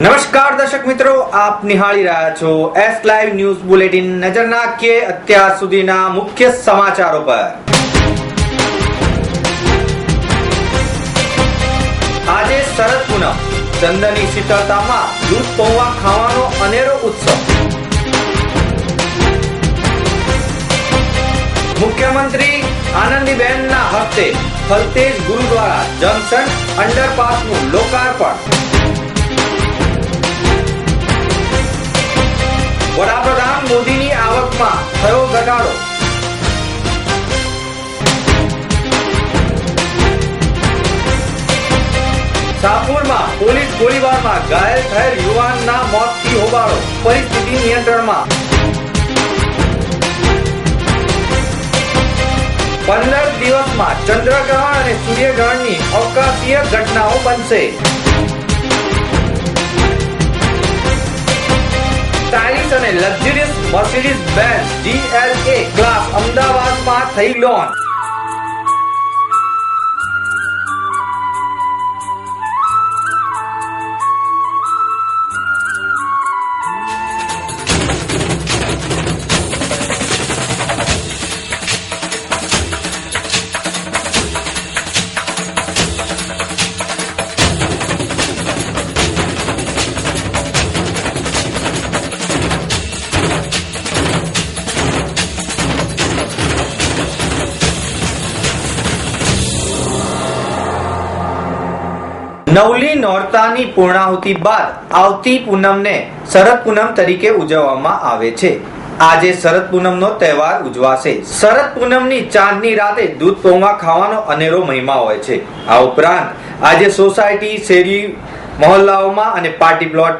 નમસ્કાર દર્શક મિત્રો, આપ નિહાળી રહ્યા છો એસ લાઈવ ન્યૂઝ બુલેટિન નજર નાખીએ અત્યાર સુધીના મુખ્ય સમાચારો પર. આજે શરદ પૂનમ, ચંદનની શીતળતામાં દૂધ પૌવા ખાવાનો અનેરો ઉત્સવ. મુખ્યમંત્રી આનંદીબેનના હસ્તે ફલતેજ ગુરુદ્વારા જંકશન અંડરપાસનું લોકાર્પણ. વડાપ્રધાન મોદીની આવકમાં થયો ઘટાડો. સાપુરમાં પોલીસ ગોળીબારમાં ઘાયલ થયેલ યુવાનના મોતથી હોબાળો. પરિસ્થિતિ નિયંત્રણમાં. પંદર દિવસમાં ચંદ્રગ્રહણ અને સૂર્યગ્રહણની અવકાશીય ઘટનાઓ બનશે. સ્ટાઇલિશ અને luxurious Mercedes Benz D L A class અમદાવાદમાં થઈ લોન્ચ નવલી નોરતાની પૂર્ણાહુતિ બાદ આવતી પૂનમને શરદ પૂનમ તરીકે ઉજવવામાં આવે છે. આજે શરદ પૂનમનો તહેવાર ઉજવાશે. શરદ પૂનમની ચાંદની રાતે દૂધ પૌવા ખાવાનો અનેરો મહિમા હોય છે. આ ઉપરાંત આજે સોસાયટી, શેરી, મહોલ્લાઓમાં અને પાર્ટી પ્લોટ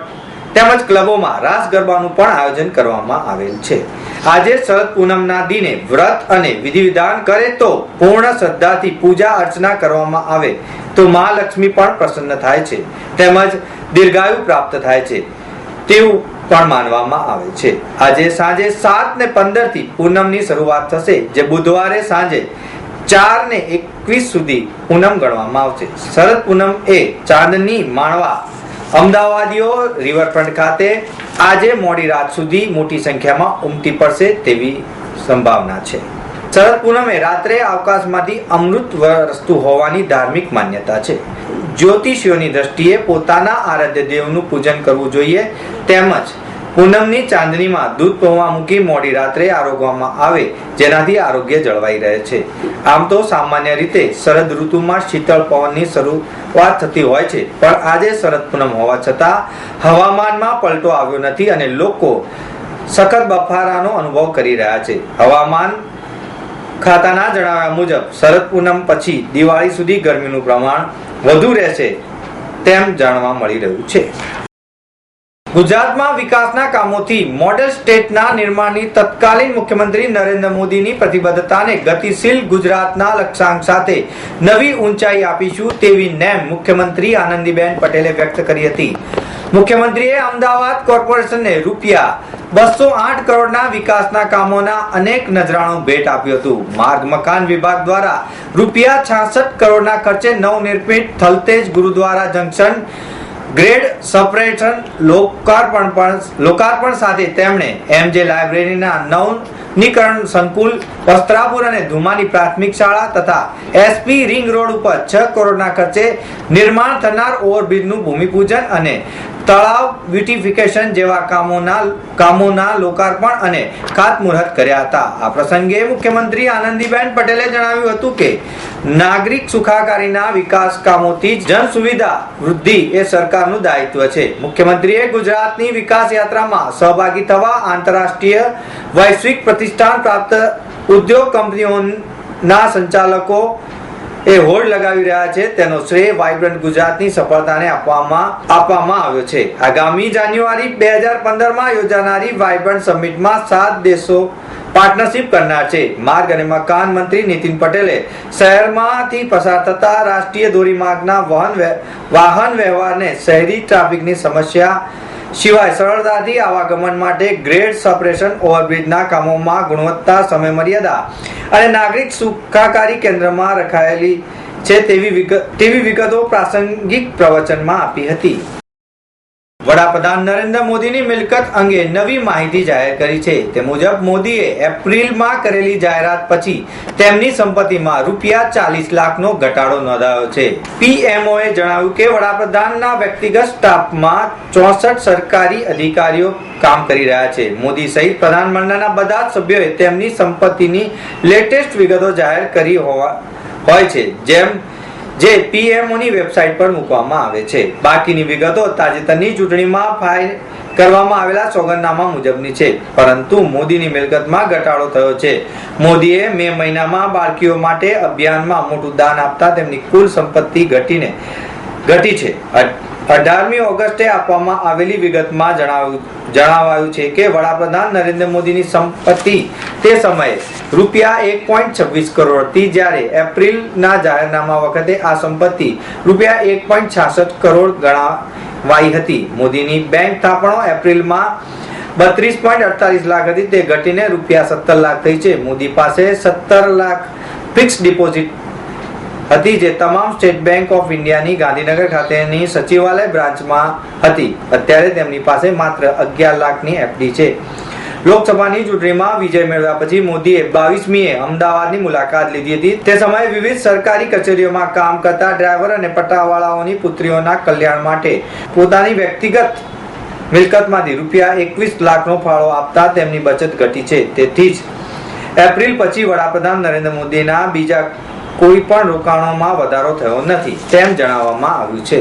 તેમજ ક્લબોમાં રાસ ગરબાનું પણ આયોજન કરવામાં આવેલ છે. આજે શરદ પૂનમના દિને વ્રત અને વિધિ વિધાન કરે તો પૂર્ણ શ્રદ્ધાથી પૂજા અર્ચના કરવામાં આવે. તો મહાલક્ષ્મી પણ પ્રસન્ન થાય છે. તેમજ દીર્ઘાયુ પ્રાપ્ત થાય છે. તેવું પણ માનવામાં આવે છે. આજે સાંજે સાત ને પંદરથી પૂનમની શરૂઆત થશે, જે બુધવારે સાંજે ચાર ને એકવીસ સુધી પૂનમ ગણવામાં આવશે. શરદ પૂનમ એ ચાંદની માણવા અમદાવાદીઓ રિવરફ્રન્ટ ખાતે આજે મોડી રાત સુધી મોટી સંખ્યામાં ઉમટી પડશે તેવી સંભાવના છે. શરદ પૂનમે રાત્રે અવકાશમાંથી અમૃત વરસતું હોવાની ધાર્મિક માન્યતા છે. જ્યોતિષીઓની દ્રષ્ટિએ પોતાના આરાધ્ય દેવનું પૂજન કરવું જોઈએ, તેમજ પૂનમની ચાંદનીમાં દૂધ પૌવા મૂકી મોડી રાત્રે આરોગવામાં આવે, જેનાથી આરોગ્ય જળવાઈ રહે છે. આમ તો સામાન્ય રીતે શરદ ઋતુમાં શીતળ પવનની શરૂઆત થતી હોય છે, પણ આજે શરદ પૂનમ હોવા છતાં હવામાનમાં પલટો આવ્યો નથી અને લોકો સખત બફારાનો અનુભવ કરી રહ્યા છે. હવામાન ખાતાના જણાવ્યા મુજબ, શરદ પૂનમ પછી દિવાળી સુધી ગરમીનું પ્રમાણ વધુ રહેશે તેમ જાણવા મળી રહ્યું છે. ગુજરાતમાં વિકાસના કામોથી મોડેલ સ્ટેટના નિર્માણની તત્કાલીન મુખ્યમંત્રી નરેન્દ્ર મોદીની પ્રતિબદ્ધતાને ગતિશીલ ગુજરાતના લક્ષ્યાંક સાથે નવી ઊંચાઈ આપીશું તેવી નેમ મુખ્યમંત્રી આનંદીબેન પટેલે વ્યક્ત કરી હતી. મુખ્યમંત્રીએ અમદાવાદ કોર્પોરેશનને રૂપિયા બસો આઠ કરોડના વિકાસના કામોના અનેક નજરાણું ભેટ આપ્યું હતું. માર્ગ મકાન વિભાગ દ્વારા રૂપિયા છાસઠ કરોડના ખર્ચે નવનિર્મિત Thaltej Gurudwara junction grade separation લોકાર્પણ પણ લોકાર્પણ સાથે તેમણે એમજે લાઇબ્રેરીના નવનીકરણ સંકુલ, વસ્ત્રાપુર અને ધુમાની પ્રાથમિક શાળા તથા એસપી રિંગ રોડ ઉપર છ કરોડના ખર્ચે નિર્માણ થનાર ઓવરબ્રિજનું ભૂમિપૂજન અને તળાવ બ્યુટિફિકેશન જેવા કામોના કામોના લોકાર્પણ અને ખાતમુહૂર્ત કર્યા હતા. આ પ્રસંગે મુખ્યમંત્રી આનંદીબેન પટેલે જણાવ્યું હતું કે, નાગરિક સુખાકારીના વિકાસ કામોથી જન સુવિધા વૃદ્ધિ એ સરકારનું દાયિત્વ છે. મુખ્યમંત્રીએ ગુજરાતની વિકાસ યાત્રામાં સહભાગી થવા આંતરરાષ્ટ્રીય વૈશ્વિક પ્રતિષ્ઠાન પ્રાપ્ત ઉદ્યોગ કંપનીઓના સંચાલકો એ હોડ લગાવી રહ્યા છે. તેનો શ્રેય વાઇબ્રન્ટ ગુજરાતની સફળતાને આપવામાં આપવામાં આવ્યો છે. આગામી જાન્યુઆરી બે હજાર પંદરમાં યોજાનારી વાઇબ્રન્ટ સમિટમાં સાત દેશો પાર્ટનરશિપ કરનાર છે. માર્ગ અને મકાન મંત્રી નીતિન પટેલે શહેરમાંથી પસાર થતા રાષ્ટ્રીય ધોરીમાર્ગના વાહન વાહન વ્યવહારને શહેરી ટ્રાફિકની સમસ્યા સિવાય સરળતાથી આવાગમન માટે ગ્રેડ સપરેશન, ઓવરબ્રિજના કામોમાં ગુણવત્તા, સમયમર્યાદા અને નાગરિક સુખાકારી કેન્દ્રમાં રખાયેલી છે તેવી વિગત તેવી વિગતો પ્રાસંગિક પ્રવચનમાં આપી હતી. વડાપ્રધાન નરેન્દ્ર મોદીની મિલકત અંગે નવી માહિતી જાહેર કરી છે. તે મુજબ, મોદીએ એપ્રિલમાં કરેલી જાહેરાત પછી તેમની સંપત્તિમાં રૂપિયા ચાલીસ લાખનો ઘટાડો નોંધાયો છે. પીએમઓએ જણાવ્યું કે વડાપ્રધાનના વ્યક્તિગત સ્ટાફમાં ચોસઠ સરકારી અધિકારીઓ કામ કરી રહ્યા છે. મોદી સહિત પ્રધાનમંડળના બધા જ સભ્યોએ તેમની સંપત્તિની લેટેસ્ટ વિગતો જાહેર કરી હોવા હોય છે. જેમ જે પીએમઓની વેબસાઇટ પર મૂકવામાં આવે છે. બાકીની વિગતો તાજેતરની ચૂંટણીમાં ફાઇલ કરવામાં આવેલા સોગંદનામા મુજબની છે. પરંતુ મોદીની મિલકતમાં ઘટાડો થયો છે. મોદીએ મે મહિનામાં બાળકીઓ માટે અભિયાનમાં મોટું દાન આપતા તેમની કુલ સંપત્તિ ઘટીને ઘટી છે. અઢારમી ઓગસ્ટે આપવામાં આવેલી વિગતમાં જણાવ્યું જણાવાયું છે કે વડાપ્રધાન નરેન્દ્ર મોદીની સંપત્તિ તે સમયે રૂપિયા એક પોઈન્ટ છવ્વીસ કરોડ હતી જ્યારે એપ્રિલના જાહેરનામા વખતે આ સંપત્તિ રૂપિયા એક પોઈન્ટ છાસઠ કરોડ ગણાવાઈ હતી. મોદીની બેંક થાપણો એપ્રિલમાં બત્રીસ પોઈન્ટ અડતાલીસ લાખ હતી. તે ઘટીને રૂપિયા સત્તર લાખ થઈ છે. મોદી પાસે સત્તર લાખ ફિક્સ ડિપોઝિટ હતી જે તમામ સ્ટેટ બેંક ઓફ ઇન્ડિયાની ગાંધીનગર ખાતેની સચિવાલય બ્રાન્ચમાં હતી. અત્યારે તેમની પાસે માત્ર અગિયાર લાખની એફડી છે. લોકસભાની ચૂંટણીમાં વિજય મેળવ્યા પછી મોદીએ બાવીસમીએ અમદાવાદની મુલાકાત લીધી હતી. તે સમયે વિવિધ સરકારી કચેરીઓમાં કામ કરતા ડ્રાઈવર અને પટ્ટાવાળાઓની પુત્રીઓના કલ્યાણ માટે પોતાની વ્યક્તિગત મિલકતમાંથી રૂપિયા એકવીસ લાખનો ફાળો આપતા તેમની બચત ઘટી છે. તેથી જ એપ્રિલ પછી વડાપ્રધાન નરેન્દ્ર મોદીના બીજા કોઈ પણ રોકાણોમાં વધારો થયો નથી તેમ જણાવવામાં આવ્યું છે.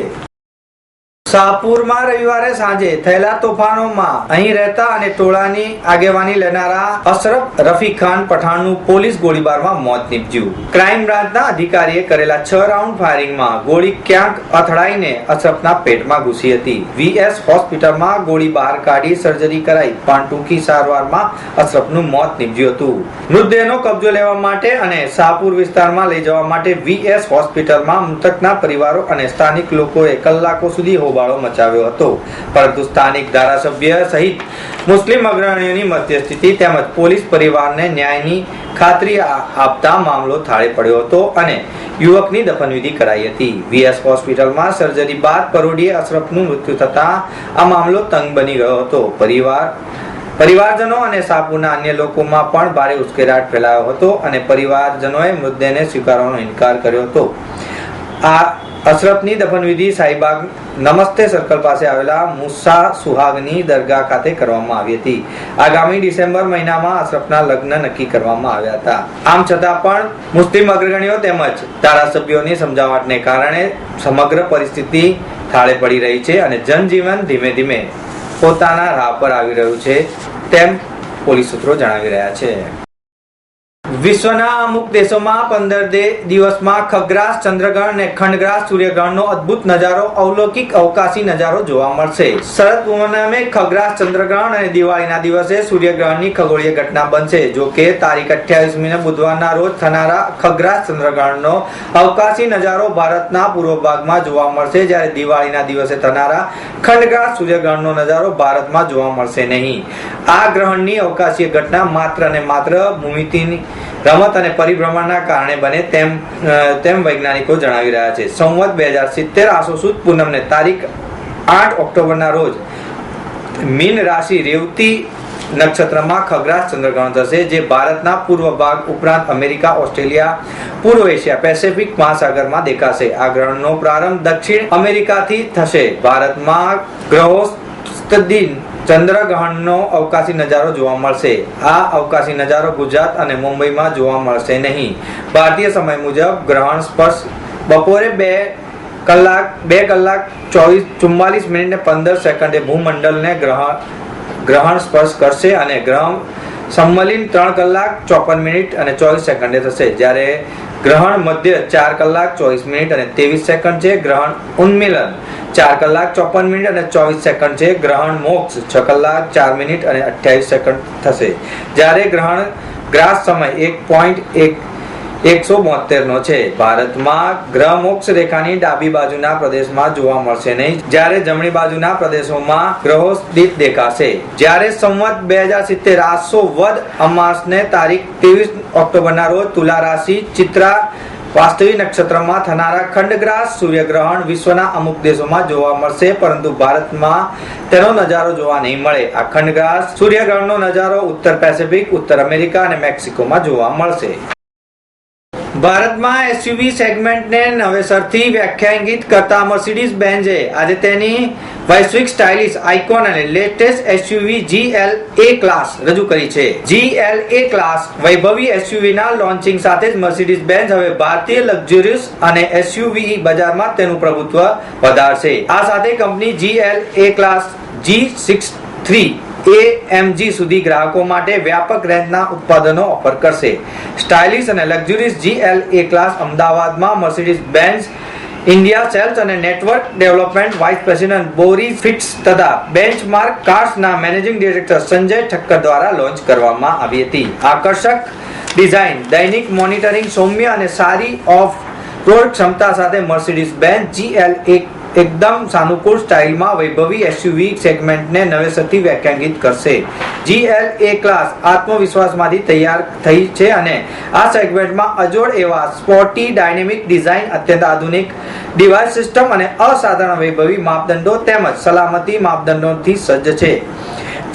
શાહપુરમાં રવિવારે સાંજે થયેલા તોફાનોમાં અહીં રહેતા અને ટોળાની આગેવાની લેનારા અશરફ રફી ખાન પઠાણનું પોલીસ ગોળીબારમાં મોત નીપજ્યું. ક્રાઇમ બ્રાન્ચના અધિકારીએ કરેલા છ રાઉન્ડ ફાયરિંગમાં ગોળી ક્યાંક અથડાઈને અશરફના પેટમાં ઘૂસી હતી. વીએસ હોસ્પિટલમાં ગોળી બહાર કાઢી સર્જરી કરાઈ, પણ ટૂંકી સારવારમાં અશરફનું મોત નીપજ્યું હતું. મૃતદેહનો કબજો લેવા માટે અને શાહપુર વિસ્તારમાં લઈ જવા માટે વીએસ હોસ્પિટલમાં મૃતકના પરિવારો અને સ્થાનિક લોકોએ કલાકો સુધી હોબાળો મચાવ્યો હતો. પરંતુ સ્થાનિક ધારાસભ્ય સહિત મુસ્લિમ અગ્રણીઓની મધ્યસ્થિતિ તેમજ પોલીસ પરિવારને ન્યાયની ખાતરી આપતા મામલો થાળે પડ્યો હતો અને યુવકની દફનવિધિ કરાઈ હતી. વીએસ હોસ્પિટલમાં સર્જરી બાદ પરોડીએ અશરફનું મૃત્યુ થતા આ મામલો તંગ બની ગયો હતો. પરિવાર પરિવારજનો અને સાપુના અન્ય લોકોમાં પણ ભારે ઉશ્કેરાટ ફેલાયો હતો અને પરિવારજનોએ મૃતદેહને સ્વીકારવાનો ઇનકાર કર્યો હતો. આ અશરફની દફનવિધિ શાહીબાગ નમસ્તે સર્કલ પાસે આવેલા મુસા સુહાગની દરગાહ ખાતે કરવામાં આવી હતી. આગામી ડિસેમ્બર મહિનામાં અશરફના લગ્ન નક્કી કરવામાં આવ્યા હતા. આમ છતાં પણ મુસ્લિમ અગ્રગણીઓ તેમજ ધારાસભ્યોની સમજાવટને કારણે સમગ્ર પરિસ્થિતિ થાળે પડી રહી છે અને જનજીવન ધીમે ધીમે પોતાના રાહ પર આવી રહ્યું છે, તેમ પોલીસ સૂત્રો જણાવી રહ્યા છે. વિશ્વના અમુક દેશોમાં પંદર દિવસમાં ખગ્રાસ, ચંદ્રગ્રહણ અને ખંડગ્રાસ, સૂર્યગ્રહણનો અદ્ભુત નજારો અવલૌકિક અવકાશી નજારો જોવા મળશે. શરદ પૂનમે ખગ્રાસ, ચંદ્રગ્રહણ અને દિવાળીના દિવસે સૂર્યગ્રહણની ખગોળીય ઘટના બનશે. જો કે તારીખ અઠ્યાવીસમીને બુધવારના રોજ થનારા ખગ્રાસ, ચંદ્રગ્રહણનો અવકાશી નજારો ભારતના પૂર્વ ભાગમાં જોવા મળશે. જ્યારે દિવાળીના દિવસે થનારા ખંડગ્રાસ, સૂર્યગ્રહણનો નજારો ભારતમાં જોવા મળશે નહીં. આ ગ્રહણની અવકાશીય ઘટના માત્ર અને માત્ર ભૂમિતિની રમત અને પરિભ્રમણના કારણે બને તેમ તેમ વૈજ્ઞાનિકો જણાવી રહ્યા છે. સંવત બે હજાર સિત્તેર આસો સુદ પૂનમને તારીખ આઠ ઓક્ટોબરના રોજ મીન રાશિ રેવતી નક્ષત્રમાં ખગ્રાસ ચંદ્રગ્રહણ થશે, જે ભારતના પૂર્વ ભાગ ઉપરાંત અમેરિકા, ઓસ્ટ્રેલિયા, પૂર્વ એશિયા, પેસિફિક મહાસાગરમાં દેખાશે. આ ગ્રહણનો પ્રારંભ દક્ષિણ અમેરિકાથી થશે. ભારતમાં ગ્રહો દિન ચંદ્રગ્રહણનો અવકાશી નજારો જોવા મળશે. આ અવકાશી નજારો ગુજરાત અને મુંબઈમાં જોવા મળશે નહીં. ભારતીય સમય મુજબ ગ્રહણ સ્પર્શ બપોરે બે કલાક બે કલાક, ચોવીસ, ચુમ્માલીસ મિનિટ ને પંદર સેકન્ડે ભૂમંડળને ગ્રહણ ગ્રહણ સ્પર્શ કરશે અને ગ્રહણ સંમલિન ત્રણ કલાક, ચોપન મિનિટ અને ચોવીસ સેકન્ડે થશે. જ્યારે ગ્રહણ મધ્ય ચાર કલાક ચોવીસ મિનિટ અને ત્રેવીસ સેકન્ડ છે ગ્રહણ ઉન્મિલન ચાર કલાક ચોપન મિનિટ અને ચોવીસ સેકન્ડ છે ગ્રહણ મોક્ષ છ કલાક ચાર મિનિટ અને અઠ્યાવીસ સેકન્ડ થશે. જ્યારે ગ્રહણ ગ્રાસ સમય એક પોઈન્ટ એક એકસો બોતેર નો છે. ભારતમાં ગ્રહ મોક્ષ રેખાની ડાબી બાજુના પ્રદેશમાં જોવા મળશે નહીં. જ્યારે જમણી બાજુના પ્રદેશોમાં ગ્રહો સ્થિત દેખાશે. જ્યારે સંવત બે હજાર સિત્તેર આસો વદ અમાસને તારીખ ત્રેવીસ ઓક્ટોબરના રોજ તુલા રાશિ ચિત્રા વાસ્તવિક નક્ષત્રમાં થનારા ખંડગ્રાસ સૂર્યગ્રહણ વિશ્વના અમુક દેશોમાં જોવા મળશે, પરંતુ ભારતમાં તેનો નજારો જોવા નહીં મળે. આ ખંડગ્રાસ સૂર્યગ્રહણનો નજારો ઉત્તર પેસિફિક, ઉત્તર અમેરિકા અને મેક્સિકોમાં જોવા મળશે. ભારતમાં એસયુવી સેગમેન્ટને નવેસરથી વ્યાખ્યાયિત કરતા મર્સિડીઝ બેન્ઝે આજે તેની વૈશ્વિક સ્ટાઇલિશ આઇકોન અને latest SUV GL A class રજૂ કરી છે. જીએલ એ ક્લાસ વૈભવી એસયુવી ના લોન્ચિંગ સાથે જ મર્સિડીઝ બેન્ઝ હવે ભારતીય લક્ઝુરિયસ અને એસયુવી બજારમાં તેનું પ્રભુત્વ વધારશે. આ સાથે company GL A class G63 AMG સુધી ગ્રાહકો માટે વ્યાપક રેન્જના ઉત્પાદનો ઓફર કરશે. સ્ટાઇલિશ અને લક્ઝુરિયસ જીએલ એ ક્લાસ અમદાવાદમાં મર્સિડીઝ બેન્ઝ ઇન્ડિયા સેલ્સ અને નેટવર્ક ડેવલપમેન્ટ વાઇસ પ્રેસિડેન્ટ બોરી ફિટ્સ તથા બેન્ચમાર્ક કાર્સના મેનેજિંગ ડિરેક્ટર સંજય ઠક્કર દ્વારા લોન્ચ કરવામાં આવી હતી. આકર્ષક ડિઝાઇન દૈનિક મોનિટરિંગ સૌમ્ય અને સારી ઓફ રોડ ક્ષમતા સાથે મર્સિડીઝ બેન્ઝ જીએલ એક એકદમ સાનુકૂળ સ્ટાઇલમાં વૈભવી એસયુવી સેગમેન્ટને નવેસરથી વ્યાખ્યાયિત કરશે. જીએલ એ ક્લાસ આત્મવિશ્વાસમાંથી તૈયાર થઈ છે અને આ સેગમેન્ટમાં અજોડ એવા સ્પોર્ટી ડાયનેમિક ડિઝાઇન અત્યંત આધુનિક ડિવાઇસ સિસ્ટમ અને અસાધારણ વૈભવી માપદંડો તેમજ સલામતી માપદંડોથી સજ્જ છે.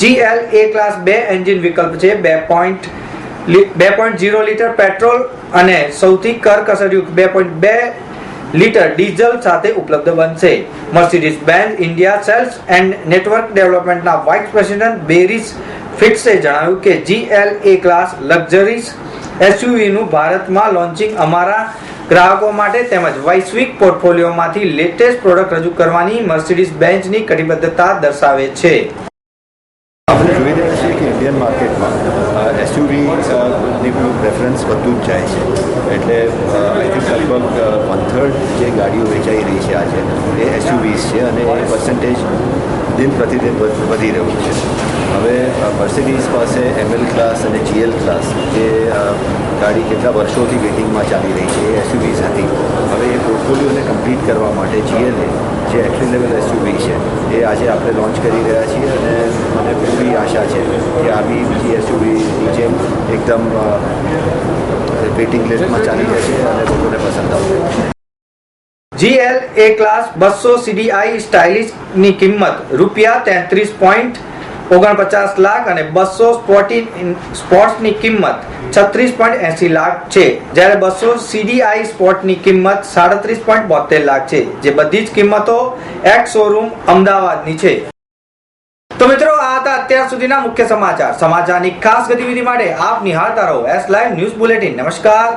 જીએલ એ ક્લાસ બે એન્જિન વિકલ્પ છે, બે પોઈન્ટ બે પોઈન્ટ ઝીરો લીટર પેટ્રોલ અને સૌથી કરકસરયુક્ત, બે પોઈન્ટ બે લીટર ડીઝલ સાથે ઉપલબ્ધ બનશે. Mercedes Benz India sales and network ડેવલપમેન્ટના vice president બેરિસ ફિટ્સે જણાવ્યું કે જીએલ એ ક્લાસ લક્ઝરીઝ એસયુવીનું ભારતમાં લોન્ચિંગ અમારા ગ્રાહકો માટે તેમજ વૈશ્વિક પોર્ટફોલિયોમાંથી લેટેસ્ટ પ્રોડક્ટ રજૂ કરવાની મર્સિડીઝ બેન્ઝની કટિબદ્ધતા દર્શાવે છે આપણે જોઈ રહ્યા છીએ કે ઇન્ડિયન માર્કેટમાં એસયુવી ની પ્રેફરન્સ વધતું જ જાય છે. એટલે આઈ થિંક લગભગ વન થર્ડ જે ગાડીઓ વેચાઈ રહી છે આજે, એ એસયુવીઝ છે અને એ પર્સન્ટેજ દિન પ્રતિદિન વધ- વધી રહ્યું છે. હવે મર્સિડીઝ પાસે એમએલ ક્લાસ અને જીએલ ક્લાસ જે ગાડી કેટલા વર્ષોથી વેટિંગમાં ચાલી રહી છે એ એસયુવીઝ હતી. હવે એ પોર્ટફોલિયોને કમ્પ્લીટ કરવા માટે જીએલએ જે એન્ટ્રી લેવલ એસયુવી છે, એ આજે આપણે લોન્ચ કરી રહ્યા છીએ અને મને પૂરી આશા છે કે આવી બીજી એસયુવીની જેમ એકદમ વેઇટિંગ લિસ્ટમાં ચાલી જશે અને લોકોને પસંદ આવશે. જીએલ એ ક્લાસ બસો સીડીઆઈ સ્ટાઇલિશની કિંમત રૂપિયા તેત્રીસ પોઈન્ટ ઓગણપચાસ લાખ અને બસો સ્પોર્ટી સ્પોર્ટ્સની કિંમત છત્રીસ પોઈન્ટ એસી લાખ છે. જ્યારે બસો સીડીઆઈ સ્પોર્ટની કિંમત સાડત્રીસ પોઈન્ટ બોતેર લાખ છે, જે બધી જ કિંમતો એક્સ શોરૂમ અમદાવાદની છે. તો મિત્રો, આ હતા અત્યાર સુધીના મુખ્ય સમાચાર. સમાચારની ખાસ ગતિવિધિ માટે આપ નિહાળતા રહો. એસ લાઈવ ન્યૂઝ બુલેટિન નમસ્કાર.